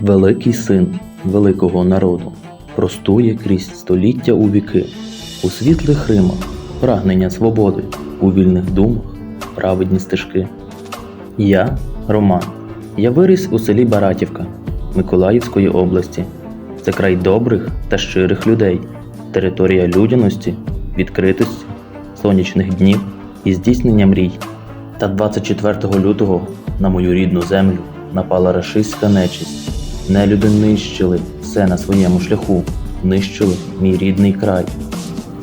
Великий син великого народу простує крізь століття у віки, у світлих римах прагнення свободи, у вільних думах праведні стежки. Я Роман. Я виріс у селі Баратівка Миколаївської області. Це край добрих та щирих людей, територія людяності, відкритості, сонячних днів і здійснення мрій. Та 24 лютого на мою рідну землю напала рашистська нечисть. Нелюди нищили все на своєму шляху, нищили мій рідний край.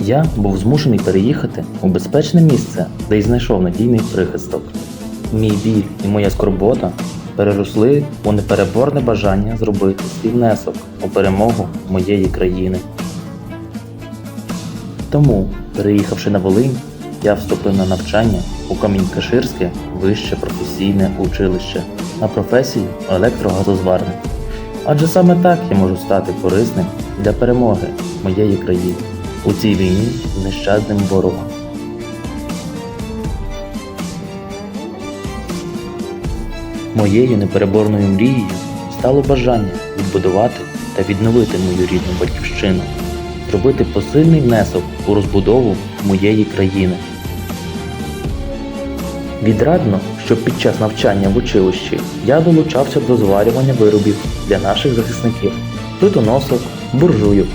Я був змушений переїхати у безпечне місце, де й знайшов надійний прихисток. Мій біль і моя скорбота переросли у непереборне бажання зробити свій внесок у перемогу моєї країни. Тому, переїхавши на Волинь, я вступив на навчання у Камінь-Каширське вище професійне училище на професію електрогазозварник. Адже саме так я можу стати корисним для перемоги моєї країни у цій війні з нещадним ворогом. Моєю непереборною мрією стало бажання відбудувати та відновити мою рідну батьківщину, зробити посильний внесок у розбудову моєї країни. Відрадно, що під час навчання в училищі я долучався до зварювання виробів для наших захисників, плитоносок, буржуйок,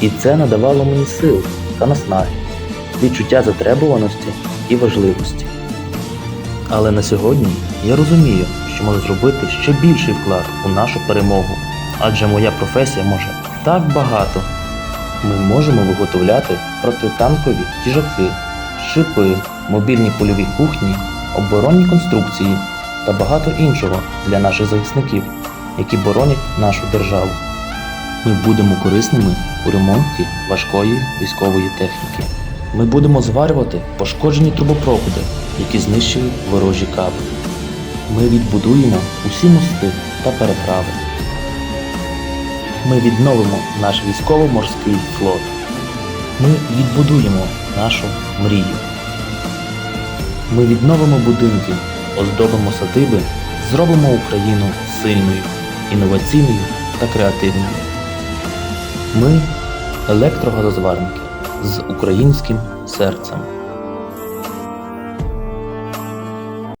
і це надавало мені сил та наснаги, відчуття затребуваності і важливості. Але на сьогодні я розумію, що можу зробити ще більший вклад у нашу перемогу, адже моя професія може так багато. Ми можемо виготовляти протитанкові їжаки, шипи, мобільні польові кухні, оборонні конструкції та багато іншого для наших захисників, які боронять нашу державу. Ми будемо корисними у ремонті важкої військової техніки. Ми будемо зварювати пошкоджені трубопроводи, які знищили ворожі каби. Ми відбудуємо усі мости та переправи. Ми відновимо наш військово-морський флот. Ми відбудуємо нашу мрію. Ми відновимо будинки, оздобимо садиби, зробимо Україну сильною, інноваційною та креативною. Ми електрогазозварники з українським серцем.